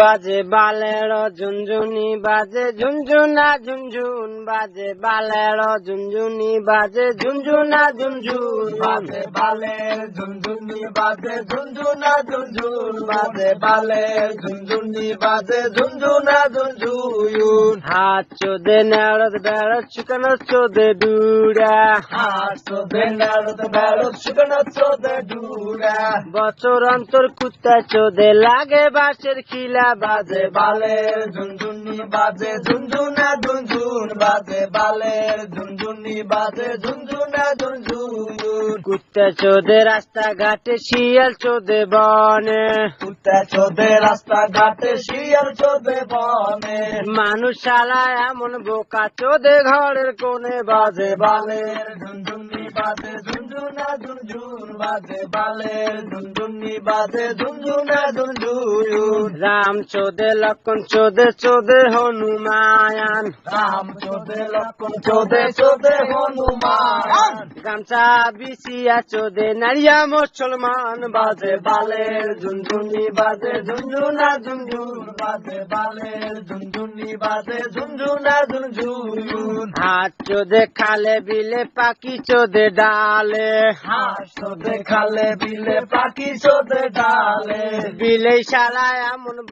বাজে বালের ঝুনঝুনি বাজে ঝুনঝুনা ঝুনঝুন বাজে বালের ঝুনঝুনি বাজে ঝুনঝুনা ঝুনঝুন। বাজে বালে ঝুনঝুনি বাজে ঝুনঝুনা ঝুনঝুন বাজে বালে ঝুনঝুনি বাজে ঝুনঝুনা ঝুনঝুন। হাত চোদে নেড়ত বেড়ত শুকানো চোদে ডুরা হাত চোদে নাড়ত বেড়ত শুকনো চোদে ডুরা বছর অন্তর কুত্তা চোদে লাগে বাঁশের খিলা। বাজে বালের ঝুনঝুনি বাজে ঝুনঝুনা ঝুনঝুন বাজে বালের ঝুনঝুনি বাজে ঝুনঝুনা ঝুনঝুন। কুত্তা চোদে রাস্তা ঘাটে শিয়াল চোদে বনে। কুত্তা চোদে রাস্তা ঘাটে শিয়াল চোদে বনে। মানুষ শালা এমন বোকা চোদে ঘরের কোণে বাজে বালে। বালের ঝুনঝুনি বাজে ঝুনঝুনা ঝুনঝুন বাজে বালের ঝুনঝুনি বাজে ঝুনঝুনা ঝুনঝুন রাম চোদে লক্ষণ চোদে চোদে হনুমায়ান রাম চোদে লক্ষণ চোদে চোদে হনুমান গামছা বিছিয়া চোদে নারিয়া মুসলমান বাজে বালের ঝুনঝুনি বাজে ঝুনঝুনা ঝুনঝুন বাজে বালের ঝুনঝুনি বাজে ঝুনঝুনা ঝুনঝুন হাত চোদে খালে বিলে পাখি চোদে ডালে। হাঁস চোদে খালে বিলে পাখি চোদে ডালে। বিলে শালা এমন